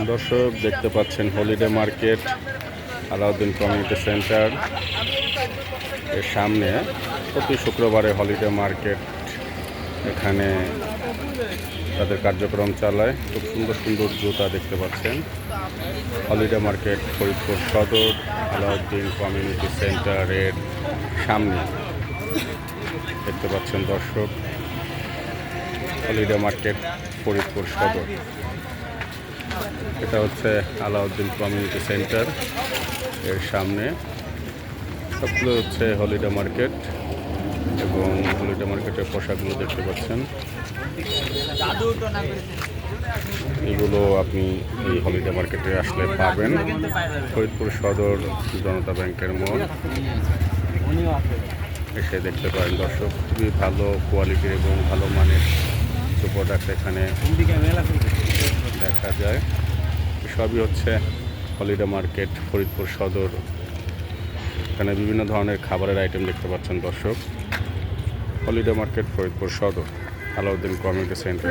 দর্শক দেখতে পাচ্ছেন holiday market, Alauddin community centre. এর সামনে প্রতি শুক্রবারে হলিডে মার্কেট। এখানে তাদের কার্যক্রম চালায়। খুব সুন্দর সুন্দর জুতা দেখতে পাচ্ছেন। Holiday market, Faridpur Sadar, Alauddin community সেন্টারের সামনে। দেখতে পাচ্ছেন দর্শক, হলিডে মার্কেট, ফরিদপুর সদর। এটা হচ্ছে আলাউদ্দিন কমিউনিটি সেন্টার এর সামনে। সবগুলো হচ্ছে হলিডে মার্কেট এবং হলিডে মার্কেটের পোশাকগুলো দেখতে পাচ্ছেন। এগুলো আপনি এই হলিডে মার্কেটে আসলে পাবেন। ফরিদপুর সদর জনতা ব্যাংকের মোড়। এসে দেখতে পারেন দর্শক, খুবই ভালো কোয়ালিটির এবং ভালো মানের প্রোডাক্ট এখানে দেখা যায়। সবই হচ্ছে হলিডে মার্কেট, ফরিদপুর সদর। এখানে বিভিন্ন ধরনের খাবারের আইটেম দেখতে পাচ্ছেন দর্শক। Holiday market, Faridpur Sadar. Alauddin community centre.